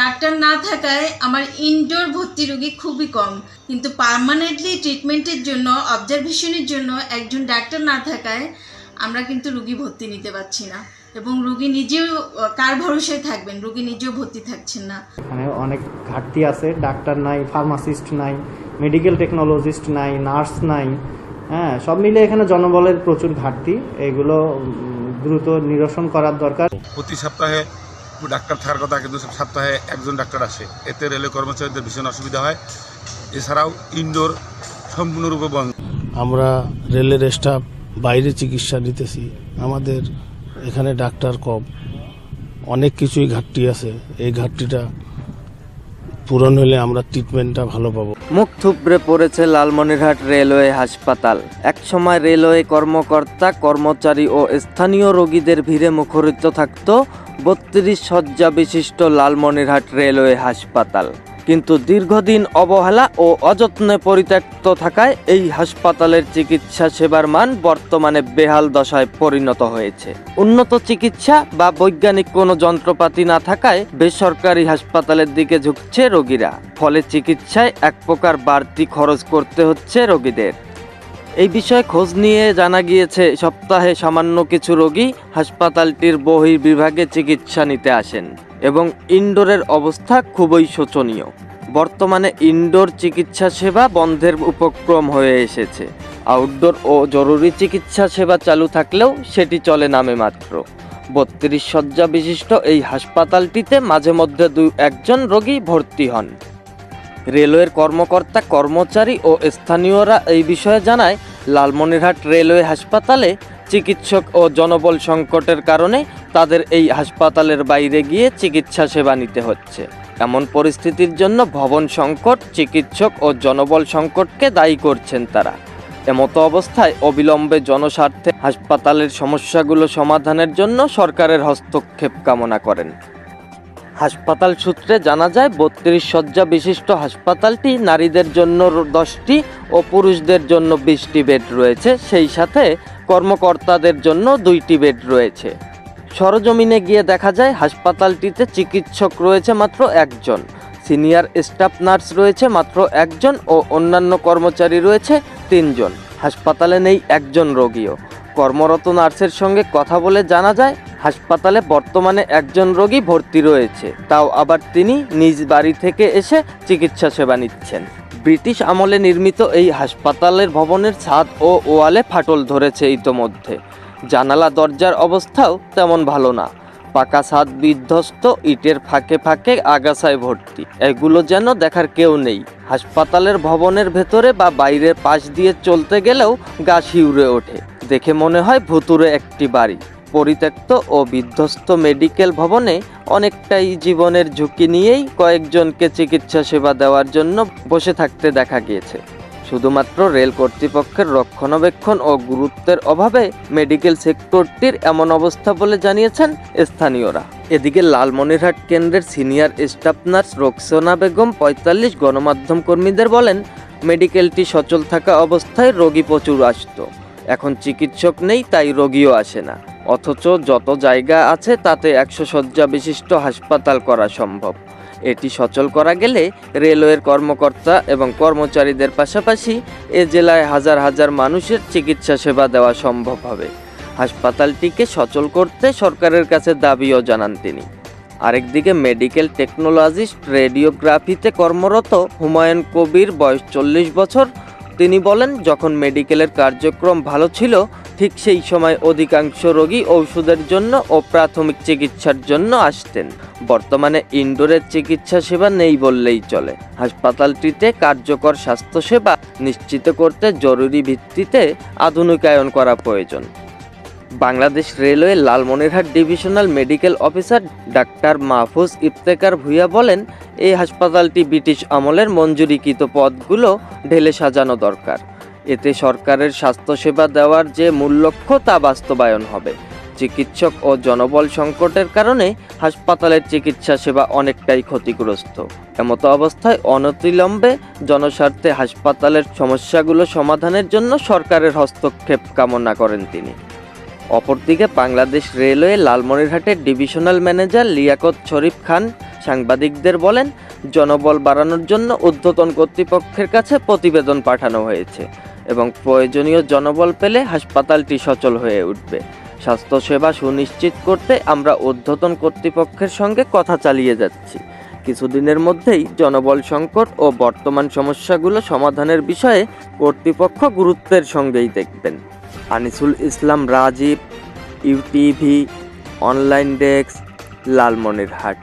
Doctor না থাকায় আমার ইনডোর ভর্তি রোগী খুবই কম। কিন্তু পার্মানেন্টলি ট্রিটমেন্টের জন্য অবজারভেশনের জন্য একজন ডাক্তার না থাকায় আমরা কিন্তু রুগী ভর্তি নিতে পারছি না। এবং রুগী নিজেও কার ভরসায় থাকবেন? রুগী নিজেও ভর্তি থাকছেন না। এখানে অনেক ঘাটতি আছে ডাক্তার নাই ফার্মাসিস্ট নাই মেডিকেল টেকনোলজিস্ট নাই নার্স নাই হ্যাঁ সব মিলে এখানে জনবলের প্রচুর ঘাটতি। এগুলো দ্রুত নিরসন করার দরকার। প্রতি সপ্তাহে ডাক্তার থাকার কথা কিন্তু সপ্তাহে একজন ডাক্তার আসে। এতে রেলের কর্মচারীদের ভীষণ অসুবিধা হয়। এছাড়াও ইনডোর সম্পূর্ণরূপে বন্ধ। আমরা রেলের স্টাফ বাইরে চিকিৎসা নিতেছি। আমাদের এখানে ডাক্তার কম। অনেক কিছুই ঘাটতি আছে। এই ঘাটতিটা পূরণ হলে আমরা ট্রিটমেন্টটা ভালো পাবো। মুখ থুবড়ে পড়েছে লালমনিরহাট রেলওয়ে হাসপাতাল। একসময় রেলওয়ে কর্মকর্তা, কর্মচারী ও স্থানীয় রোগীদের ভিড়ে মুখরিত থাকত বত্রিশ শয্যা বিশিষ্ট লালমনিরহাট রেলওয়ে হাসপাতাল। কিন্তু দীর্ঘদিন অবহেলা ও অযত্নে পরিত্যক্ত থাকায় এই হাসপাতালের চিকিৎসা সেবার মান বর্তমানে বেহাল দশায় পরিণত হয়েছে। উন্নত চিকিৎসা বা বৈজ্ঞানিক কোনো যন্ত্রপাতি না থাকায় বেসরকারি হাসপাতালের দিকে ঝুঁকছে রোগীরা। ফলে চিকিৎসায় এক প্রকার বাড়তি খরচ করতে হচ্ছে রোগীদের। এই বিষয়ে খোঁজ নিয়ে জানা গিয়েছে, সপ্তাহে সামান্য কিছু রোগী হাসপাতালটির বহির্বিভাগে চিকিৎসা নিতে আসেন এবং ইনডোরের অবস্থা খুবই শোচনীয়। বর্তমানে ইনডোর চিকিৎসা সেবা বন্ধের উপক্রম হয়ে এসেছে। আউটডোর ও জরুরি চিকিৎসা সেবা চালু থাকলেও সেটি চলে নামে মাত্র। বত্রিশ শয্যা বিশিষ্ট এই হাসপাতালটিতে মাঝে মধ্যে দু একজন রোগী ভর্তি হন। রেলওয়ের কর্মকর্তা, কর্মচারী ও স্থানীয়রা এই বিষয়ে জানায়, লালমনিরহাট রেলওয়ে হাসপাতালে চিকিৎসক ও জনবল সংকটের কারণে তাদের এই হাসপাতালের বাইরে গিয়ে চিকিৎসা সেবা নিতে হচ্ছে। এমন পরিস্থিতির জন্য ভবন সংকট, চিকিৎসক ও জনবল সংকটকে দায়ী করছেন তারা। এমতো অবস্থায় অবিলম্বে জনস্বার্থে হাসপাতালের সমস্যাগুলো সমাধানের জন্য সরকারের হস্তক্ষেপ কামনা করেন। হাসপাতাল সূত্রে জানা যায়, বত্রিশ শয্যা বিশিষ্ট হাসপাতালটি নারীদের জন্য দশটি ও পুরুষদের জন্য বিশটি বেড রয়েছে। সেই সাথে কর্মকর্তাদের জন্য দুইটি বেড রয়েছে। সরজমিনে গিয়ে দেখা যায়, হাসপাতালটিতে চিকিৎসক রয়েছে মাত্র একজন। সিনিয়র স্টাফ নার্স রয়েছে মাত্র একজন ও অন্যান্য কর্মচারী রয়েছে তিনজন। হাসপাতালে নেই একজন রোগীও। কর্মরত নার্সের সঙ্গে কথা বলে জানা যায়, হাসপাতালে বর্তমানে একজন রোগী ভর্তি রয়েছে। তাও আবার তিনি নিজ বাড়ি থেকে এসে চিকিৎসা সেবা নিচ্ছেন। ব্রিটিশ আমলে নির্মিত এই হাসপাতালের ভবনের ছাদ ও ওয়ালে ফাটল ধরেছে ইতোমধ্যে। জানালা দরজার অবস্থাও তেমন ভালো না। পাকা ছাদ বিধ্বস্ত, ইটের ফাঁকে ফাঁকে আগাছায় ভর্তি। এগুলো যেন দেখার কেউ নেই। হাসপাতালের ভবনের ভেতরে বা বাইরের পাশ দিয়ে চলতে গেলেও গা শিউরে ওঠে। দেখে মনে হয় ভুতুরে একটি বাড়ি। পরিত্যক্ত ও বিধ্বস্ত মেডিকেল ভবনে অনেকটাই জীবনের ঝুঁকি নিয়েই কয়েকজনকে চিকিৎসা সেবা দেওয়ার জন্য বসে থাকতে দেখা গিয়েছে। শুধুমাত্র রেল কর্তৃপক্ষের রক্ষণাবেক্ষণ ও গুরুত্বের অভাবে মেডিকেল সেক্টরটির এমন অবস্থা বলে জানিয়েছেন স্থানীয়রা। এদিকে লালমনিরহাট কেন্দ্রের senior staff nurse Roksona Begum পঁয়তাল্লিশ গণমাধ্যম কর্মীদের বলেন, মেডিকেলটি সচল থাকা অবস্থায় রোগী প্রচুর আসত। এখন চিকিৎসক নেই, তাই রোগীও আসে না। অথচ যত জায়গা আছে, তাতে একশো শয্যা বিশিষ্ট হাসপাতাল করা সম্ভব। এটি সচল করা গেলে রেলওয়ের কর্মকর্তা এবং কর্মচারীদের পাশাপাশি এ জেলায় হাজার হাজার মানুষের চিকিৎসা সেবা দেওয়া সম্ভব হবে। হাসপাতালটিকে সচল করতে সরকারের কাছে দাবিও জানান তিনি। আরেকদিকে মেডিকেল টেকনোলজিস্ট রেডিওগ্রাফিতে কর্মরত হুমায়ুন কবির বয়স চল্লিশ বছর। তিনি বলেন, যখন মেডিকেলের কার্যক্রম ভালো ছিল ঠিক সেই সময় অধিকাংশ রোগী ঔষধের জন্য ও প্রাথমিক চিকিৎসার জন্য আসতেন। বর্তমানে ইনডোরের চিকিৎসা সেবা নেই বললেই চলে। হাসপাতালটিতে কার্যকর স্বাস্থ্যসেবা নিশ্চিত করতে জরুরি ভিত্তিতে আধুনিকায়ন করা প্রয়োজন। Bangladesh railway Lalmonirhat divisional medical officer doctor Mahfuz Iftekhar Bhuiyan বলেন, এই হাসপাতালটি ব্রিটিশ আমলের মঞ্জুরিকৃত পদগুলো ঢেলে সাজানো দরকার। এতে সরকারের স্বাস্থ্যসেবা দেওয়ার যে মূল লক্ষ্য তা বাস্তবায়ন হবে। চিকিৎসক ও জনবল সংকটের কারণে হাসপাতালের চিকিৎসা সেবা অনেকটাই ক্ষতিগ্রস্ত। এমতো অবস্থায় অনতিলম্বে জনস্বার্থে হাসপাতালের সমস্যাগুলো সমাধানের জন্য সরকারের হস্তক্ষেপ কামনা করেন তিনি। অপরদিকে বাংলাদেশ রেলওয়ে লালমনিরহাটের ডিভিশনাল ম্যানেজার লিয়াকত শরীফ খান সাংবাদিকদের বলেন, জনবল বাড়ানোর জন্য ঊর্ধ্বতন কর্তৃপক্ষের কাছে প্রতিবেদন পাঠানো হয়েছে। এবং প্রয়োজনীয় জনবল পেলে হাসপাতালটি সচল হয়ে উঠবে। স্বাস্থ্যসেবা সুনিশ্চিত করতে আমরা অধ্যতন কর্তৃপক্ষের সঙ্গে কথা চালিয়ে যাচ্ছি। কিছুদিনের মধ্যেই জনবল সংকট ও বর্তমান সমস্যাগুলো সমাধানের বিষয়ে কর্তৃপক্ষ গুরুত্বের সঙ্গেই দেখবেন। Anisul Islam, Rajib, UTV, online desk, Lalmonirhat.